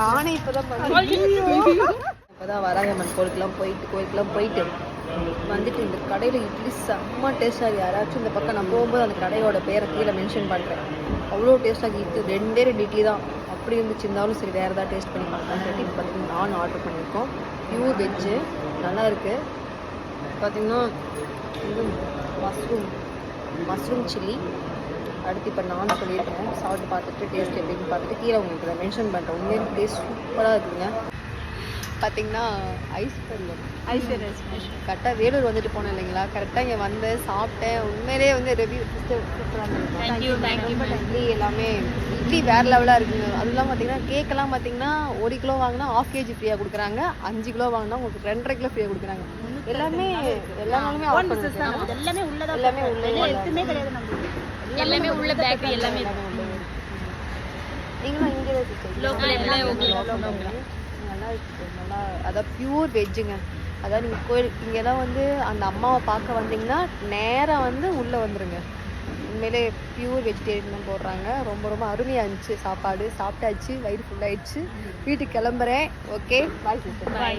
நானே இப்பதான் இப்பதான் வராகம்மன் கோயிலுக்குலாம் போயிட்டு கோயிலுக்குலாம் போயிட்டு வந்துட்டு இந்த கடையில் இட்லி செம்ம டேஸ்டாக யாராச்சும் இந்த பக்கம் நான் போகும்போது அந்த கடையோட பேரை கீழே மென்ஷன் பண்ணுறேன் அவ்வளோ டேஸ்ட்டாக இருக்கு. ரெண்டே ரெண்டு இட்லி தான். அப்படி இருந்துச்சு இருந்தாலும் சரி வேறு ஏதாவது டேஸ்ட் பண்ணி பார்க்கலாம்னு சொல்லிட்டு இப்போ பார்த்தீங்கன்னா நான் ஆர்டர் பண்ணியிருக்கோம். பியூர் வெஜ்ஜு நல்லா இருக்கு. பார்த்தீங்கன்னா இது மஷ்ரூம் மஷ்ரூம் சில்லி அடுத்து இப்போ நான் சொல்லியிருக்கேன் சாப்பிட்டு பார்த்துட்டு டேஸ்ட் எப்படின்னு பார்த்துட்டு கீழே உங்களுக்கு நான் மென்ஷன் பண்ணுறேன் உண்மையிலே டேஸ்ட் சூப்பராக இருக்குங்க. பார்த்தீங்கன்னா ஐஸ் ஐஸ்வர்யா கரெக்டாக வேலூர் வந்துட்டு போனேன் இல்லைங்களா? கரெக்டாக இங்கே வந்து சாப்பிட்டேன். உண்மையிலேயே வந்து ரிவ்யூ இட்லி எல்லாமே. இட்லி வேற லெவலாக இருக்குங்க. அது இல்லாமல் பார்த்தீங்கன்னா கேக்கெல்லாம் பார்த்தீங்கன்னா ஒரு கிலோ வாங்கினா ஆஃப் கேஜி ஃப்ரீயாக கொடுக்குறாங்க. அஞ்சு கிலோ வாங்கினா உங்களுக்கு ரெண்டரை கிலோ ஃப்ரீயாக கொடுக்குறாங்க. எல்லாமே எல்லா நாளுமே ஆஃபர் இருக்கு. எல்லாமே உள்ளதா எல்லாமே உள்ளே எதுவுமே கிடையாது எல்லாமே உள்ள பேக்கரி எல்லாமே okay. நல்லா இருக்கு நல்லா அதான் பியூர் வெஜ்ஜுங்க அதான் நீங்கள் கோயில் இங்கெல்லாம் வந்து அந்த அம்மாவை பார்க்க வந்தீங்கன்னா நேராக வந்து உள்ளே வந்துருங்க. உண்மையிலே பியூர் வெஜிடேரியன் தான் போடுறாங்க. ரொம்ப ரொம்ப அருமையாக இருந்துச்சு சாப்பாடு. சாப்பிட்டாச்சு வயிறு ஃபுல்லாகிடுச்சு வீட்டுக்கு கிளம்புறேன். Okay bye sister Bye.